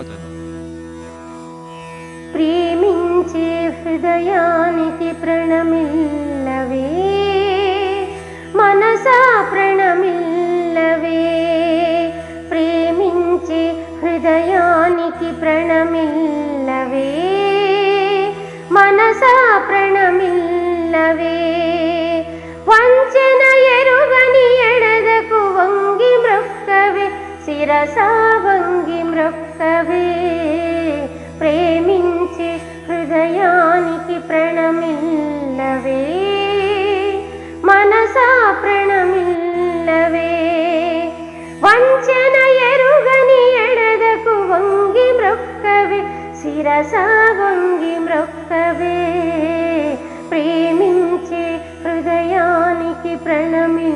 అవుతుంది ప్రేమించే హృదయానికి ప్రణమిల్లవే మనసా ప్రణమిల్లవే. ప్రేమించే హృదయానికి ప్రణమిల్లవే మనసా ప్రణమిల్లవే. శిరసా వంగి ప్రేమించి హృదయానికి ప్రణమిల్లవే. మనసా ప్రణమిల్లవే. వంచన ఎరుగని ఎడదకు వంగి మృక్కవే శిరసా వంగి మృక్కవే ప్రేమించే హృదయానికి ప్రణమి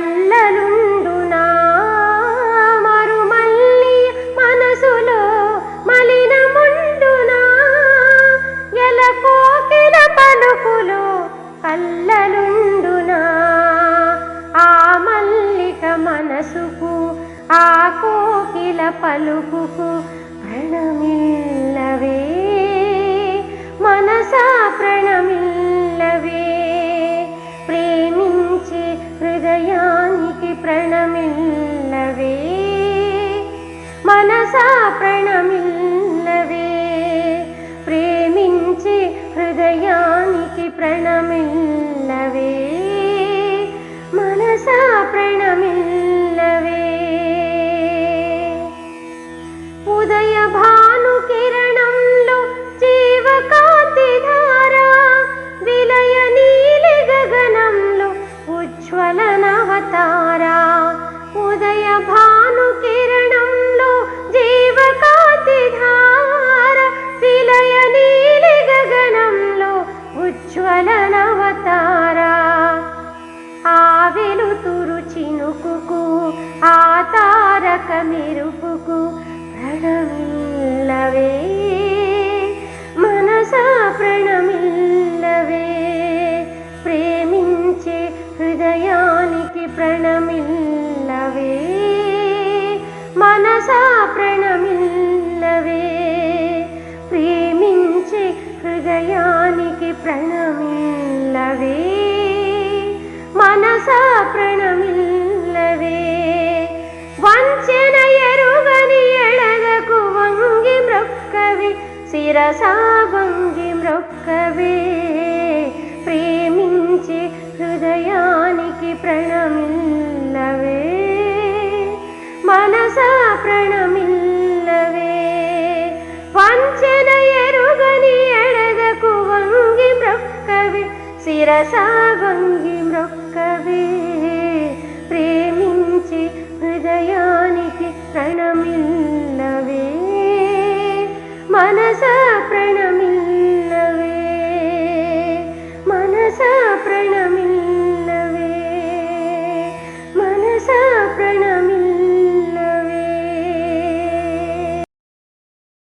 కల్లలుండునా మరుమల్లి మనసులో మలినముండునా? ఎల కోకిల పలుకులో కల్లలుండునా ఆ మల్లిక మనసుకు ఆ కోకిల పలుకుకు హృదయానికి ప్రణమిల్లవే మనసా ప్రణమిల్లవే ప్రేమించి హృదయానికి ప్రణమిల్లవే ఉజ్వలనవతారా ఉదయ భాను కిరణంలో జీవకాంతి ధార విలయ నీలి గగనంలో ఉజ్వలనవతారా? ఆ వెలుతురు చినుకుకు ఆ హృదయానికి ప్రణమిల్లవే మనసా ప్రణమిల్లవే. వంచన ఎరుగని ఎడగకు వంగి మృక్కవి శిరసా వంగి మృక్కవే ప్రేమించి హృదయానికి ప్రణమిల్ల మృక్కవే. శిరసా ప్రేమించి హృదయానికి ప్రణమిల్లవే మనస ప్ర